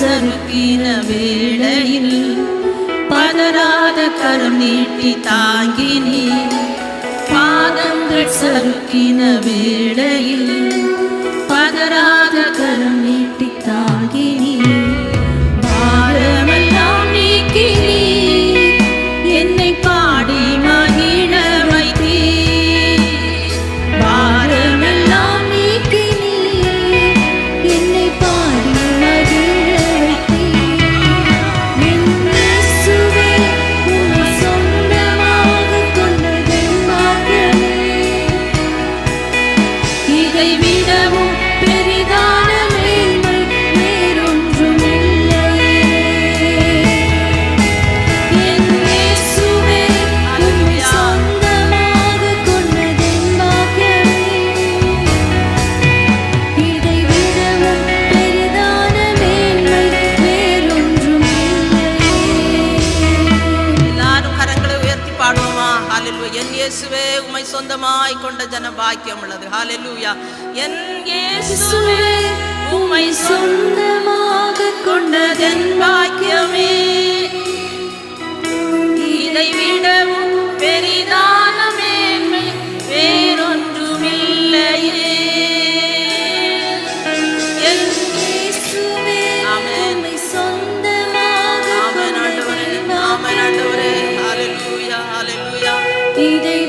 சறுக்கின வேளையில் பதறாத கரம் நீட்டி தாங்கினி. பாதங்கள் சறுக்கின வேளையில் பதறாத இதை பாடுவோமா? ஹalleluya. என் இயேசுவே உமை சொந்தமாய் கொண்ட ஜன பாக்கியம் உள்ளது ஹalleluya. என் இயேசுவே உமை சொந்தமாக கொண்ட ஜன் பாக்கியமே இதை விடவும் பெரிதா Idei